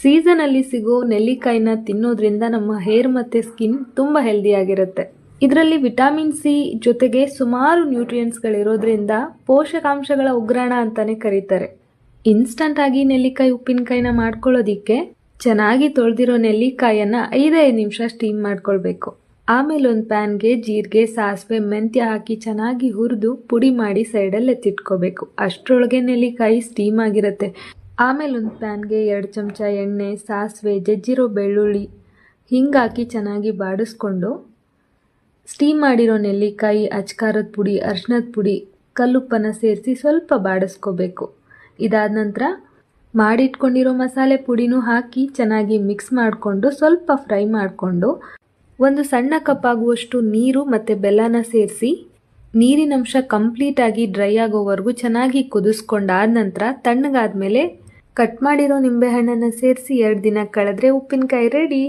ಸೀಸನಲ್ಲಿ ಸಿಗೋ ನೆಲ್ಲಿಕಾಯಿನ ತಿನ್ನೋದ್ರಿಂದ ನಮ್ಮ ಹೇರ್ ಮತ್ತು ಸ್ಕಿನ್ ತುಂಬ ಹೆಲ್ದಿಯಾಗಿರುತ್ತೆ. ಇದರಲ್ಲಿ ವಿಟಮಿನ್ ಸಿ ಜೊತೆಗೆ ಸುಮಾರು ನ್ಯೂಟ್ರಿಯೆಂಟ್ಸ್ಗಳಿರೋದ್ರಿಂದ ಪೋಷಕಾಂಶಗಳ ಉಗ್ರಾಣ ಅಂತಲೇ ಕರೀತಾರೆ. ಇನ್ಸ್ಟಂಟ್ ಆಗಿ ನೆಲ್ಲಿಕಾಯಿ ಉಪ್ಪಿನಕಾಯಿನ ಮಾಡ್ಕೊಳ್ಳೋದಿಕ್ಕೆ ಚೆನ್ನಾಗಿ ತೊಳೆದಿರೋ ನೆಲ್ಲಿಕಾಯನ್ನು ಐದೈದು ನಿಮಿಷ ಸ್ಟೀಮ್ ಮಾಡ್ಕೊಳ್ಬೇಕು. ಆಮೇಲೆ ಒಂದು ಪ್ಯಾನ್ಗೆ ಜೀರಿಗೆ, ಸಾಸಿವೆ, ಮೆಂತ್ಯ ಹಾಕಿ ಚೆನ್ನಾಗಿ ಹುರಿದು ಪುಡಿ ಮಾಡಿ ಸೈಡಲ್ಲಿ ಎತ್ತಿಟ್ಕೋಬೇಕು. ಅಷ್ಟರೊಳಗೆ ನೆಲ್ಲಿಕಾಯಿ ಸ್ಟೀಮ್ ಆಗಿರುತ್ತೆ. ಆಮೇಲೆ ಒಂದು ಪ್ಯಾನ್ಗೆ ಎರಡು ಚಮಚ ಎಣ್ಣೆ, ಸಾಸಿವೆ, ಜಜ್ಜಿರೋ ಬೆಳ್ಳುಳ್ಳಿ ಹಿಂಗಾಕಿ ಚೆನ್ನಾಗಿ ಬಾಡಿಸ್ಕೊಂಡು ಸ್ಟೀಮ್ ಮಾಡಿರೋ ನೆಲ್ಲಿಕಾಯಿ, ಅಚ್ಕಾರದ ಪುಡಿ ಅರ್ಶಿನದ ಪುಡಿ, ಕಲ್ಲುಪ್ಪನ್ನು ಸೇರಿಸಿ ಸ್ವಲ್ಪ ಬಾಡಿಸ್ಕೋಬೇಕು. ಇದಾದ ನಂತರ ಮಾಡಿಟ್ಕೊಂಡಿರೋ ಮಸಾಲೆ ಪುಡಿನೂ ಹಾಕಿ ಚೆನ್ನಾಗಿ ಮಿಕ್ಸ್ ಮಾಡಿಕೊಂಡು ಸ್ವಲ್ಪ ಫ್ರೈ ಮಾಡಿಕೊಂಡು ಒಂದು ಸಣ್ಣ ಕಪ್ ಆಗುವಷ್ಟು ನೀರು ಮತ್ತು ಬೆಲ್ಲನ ಸೇರಿಸಿ ನೀರಿನಂಶ ಕಂಪ್ಲೀಟಾಗಿ ಡ್ರೈ ಆಗೋವರೆಗೂ ಚೆನ್ನಾಗಿ ಕುದಿಸ್ಕೊಂಡಾದ ನಂತರ ತಣ್ಣಗಾದ್ಮೇಲೆ ಕಟ್ ಮಾಡಿರೋ ನಿಂಬೆಹಣ್ಣನ್ನು ಸೇರಿಸಿ ಎರಡು ದಿನ ಕಳೆದ್ರೆ ಉಪ್ಪಿನಕಾಯಿ ರೆಡಿ